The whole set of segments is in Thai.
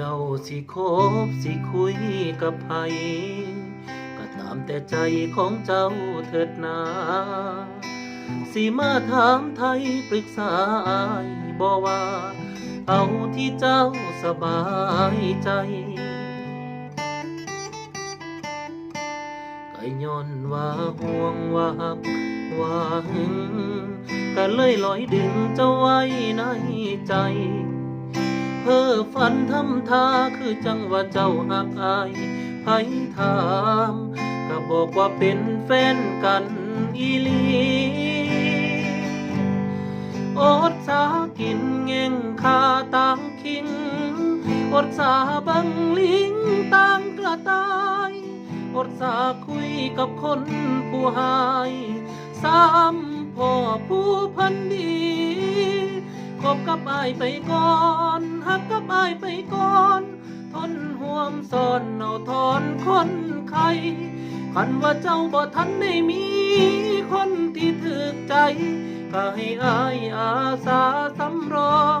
จ้าสิคบสิคุยกับไผก็ตามแต่ใจของเจ้าเถิดนาสิมาถามไทยปรึกษาอายบ่ว่า เอาที่เจ้าสบายใจก็ย้อนว่าห่วงว่าหักว่าหึงก็เลยลอยดึงเจ้าไว้ในใจ เพ้อฝันทำทาคือจังว่าเจ้าหักอายไผถามก็บอกว่าเป็นแฟนกันอีหลีอดสากินเง่งคาต่างคิงอดสาบังลิงต่างกระต่ายอดสาคุยกับคนผู้หายสามพ่อผู้พันดี คบกับอายไปก่อนหักกับอายไปก่อนทนห่วมซ่อนเอาทอนคนไข้คันว่าเจ้าบ่ทันได้มีคนที่ถึกใจ ก็ให้อายอาสาสำรอง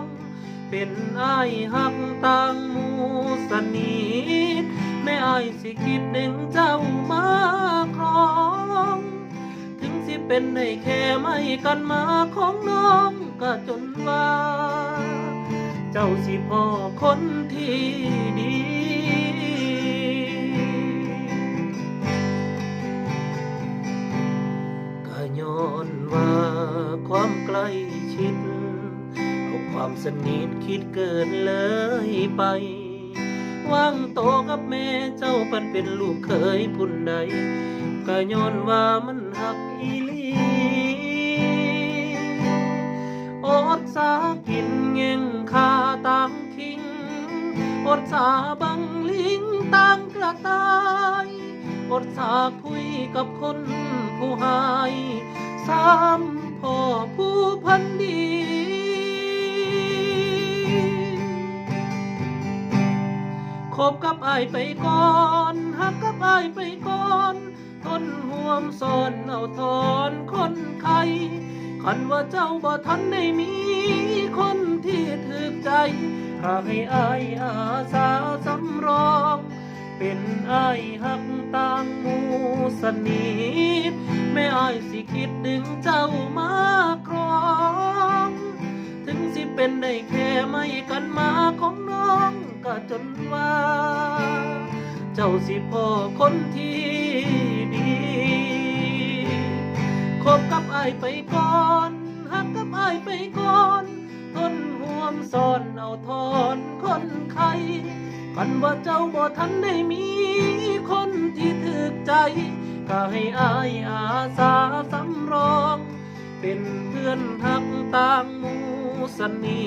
เป็นอายหักต่างมูสนิทแม่อายสิคิดดึงเจ้ามาครอิเป็นได้แค่ไม่กันมาของน้องก็จนว่า เจ้าสิพ่อคนที่ดีก็ย้อนว่าความใกล้ชิดเอาความสนิทคิดเกินเลยไปว่างโตกับแม่เจ้าปันเป็นลูกเคยพุ่นใด ก็ย้อนว่ามันหักอีลีอดสากินเง่งคาตามคิง อดสาบังลิงตางกระตาย อดสาคุยกับคนผู้หายสามพ่อผู้พันดีคบกับอายไปก่อนหักกับอายไปก่อน วมสอนเอาทอนคนไข้คันว่าเจ้าบ่ทันได้มีคนที่ถึกใจข้าให้อายอาสาสำรอง เป็นอายหักต่างมูสนิทแม่อายสิคิดดึงเจ้ามาครอง ถึงสิเป็นได้แค่ไม่กันมาของน้องก็จนว่า เจ้าสิพ่อคนที่ คบกับอายไปก่อนหักกับอายไปก่อนทนห่วมซ่อนเอาทอนคนไข้กันว่าเจ้าบ่ทันได้มีคนที่ถึกใจ ก็ให้อายอาสาสำรอง เป็นเพื่อนทักต่างมูสนิ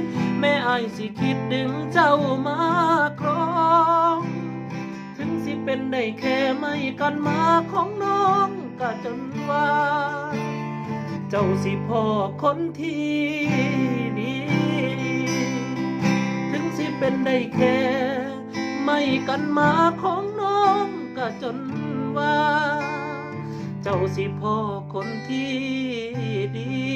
ทแม่อายสิคิดดึงเจ้ามาครอง เป็นได้แค่ไม่กันมาของน้องก็จนว่า เจ้าสิพ่อคนที่ดีถึงสิเป็นได้แค่ไม่กันมาของน้องก็จนว่า เจ้าสิพ่อคนที่ดี